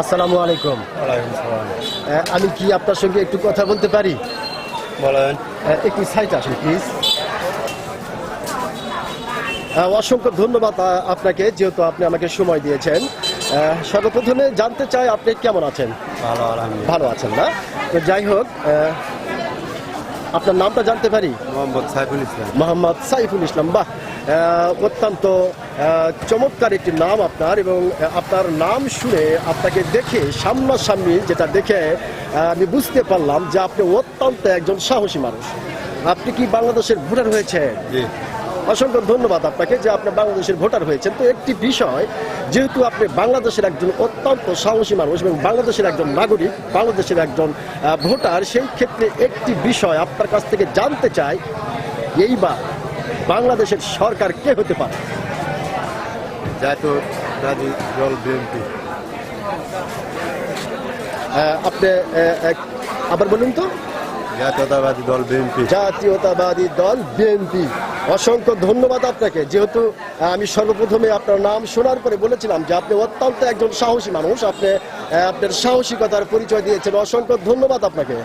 আসসালামু আলাইকুম। আমি কি আপনার সঙ্গে একটু কথা বলতে পারি? বলেন। একটু সাইট আসুন প্লিজ অসংখ্য ধন্যবাদ আপনাকে যেহেতু আপনি আমাকে সময় দিয়েছেন। সর্বপ্রথমে জানতে চাই আপনি কেমন আছেন? ভালো আছেন না? তো যাই হোক আপনার নামটা জানতে পারি? মোহাম্মদ সাইফুল ইসলাম। মোহাম্মদ সাইফুল ইসলাম বাহ। অত্যন্ত চমৎকার একটি নাম আপনার এবং আপনার নাম শুনে আপনাকে দেখে সামনাসামনি যেটা দেখে আমি বুঝতে পারলাম যে আপনি অত্যন্ত একজন সাহসী মানুষ। আপনি কি বাংলাদেশের ভোটার হয়েছেন? জি। অসংখ্য ধন্যবাদ আপনাকে যে আপনি বাংলাদেশের ভোটার হয়েছেন। তো একটি বিষয় যেহেতু আপনি বাংলাদেশের একজন অত্যন্ত সাহসী মানুষ এবং বাংলাদেশের একজন নাগরিক বাংলাদেশের একজন ভোটার সেই ক্ষেত্রে একটি বিষয় আপনার কাছ থেকে জানতে চাই এইবার বাংলাদেশের সরকার কে হতে পারে? দল বিএনপি। আপনি আবার বলুন তো। জাতীয়তাবাদী দল বিএনপি। জাতীয়তাবাদী দল বিএনপি। অসংখ্য ধন্যবাদ আপনাকে। যেহেতু আমি সর্বপ্রথমে আপনার নাম শোনার পরে বলেছিলাম যে আপনি অত্যন্ত একজন সাহসী মানুষ, আপনি আপনার সাহসিকতার পরিচয় দিয়েছেন। অসংখ্য ধন্যবাদ আপনাকে।